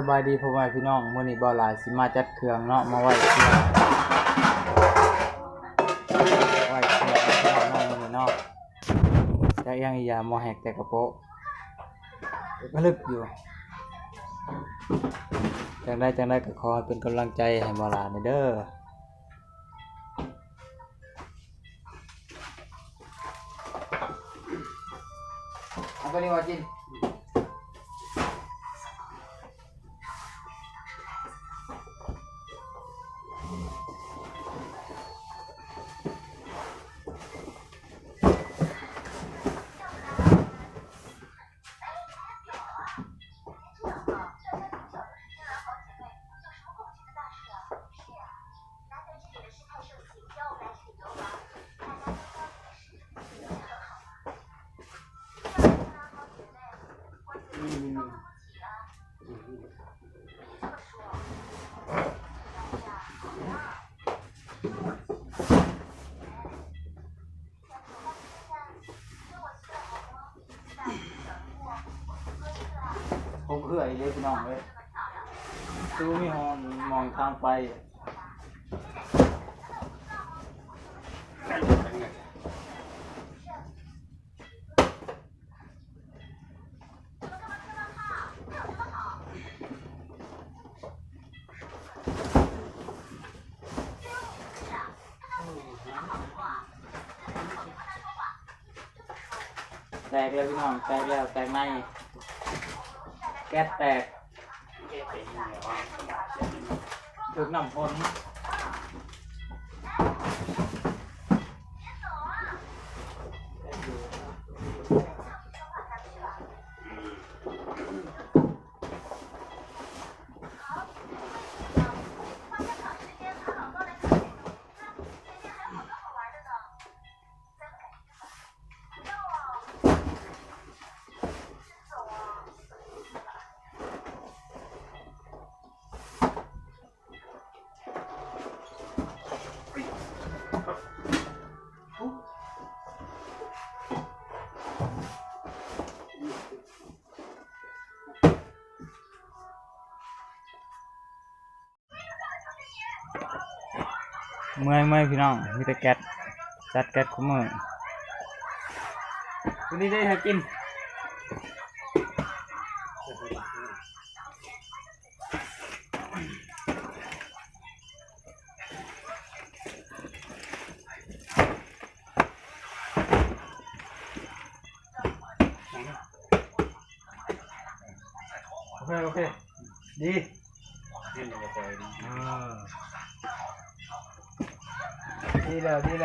สบายดีพ่อแม่พี่น้องมื้อนี้บ่หลายสิมาจัดเครื่องเนาะมาไว้เครื่องไว้เครื่องพี่น้องมื้อนี้เนาะจะยังอีหยาหมอแหกแต่กระโปะก็ลึกอยู่จังได้จังได้ก็ขอเป็นกำลังใจให้บ่หลายเด้อเอาตัวนี้มากิน ผมเพื่อไอ้เล็กพี่น้องเลยดูมีหอนมองทางไปแตกแล้วพี่น้องแตกแล้วแตกใน แก๊สแตกถึงน้ำพ้น เมื่อยเมื่อยพี่น้องมีแต่แก๊สจัดแก๊สคุ้มมือวันนี้ได้ห้กินโอเคโอเคดีอ่าดีแล้ว ดีแล้วดิเ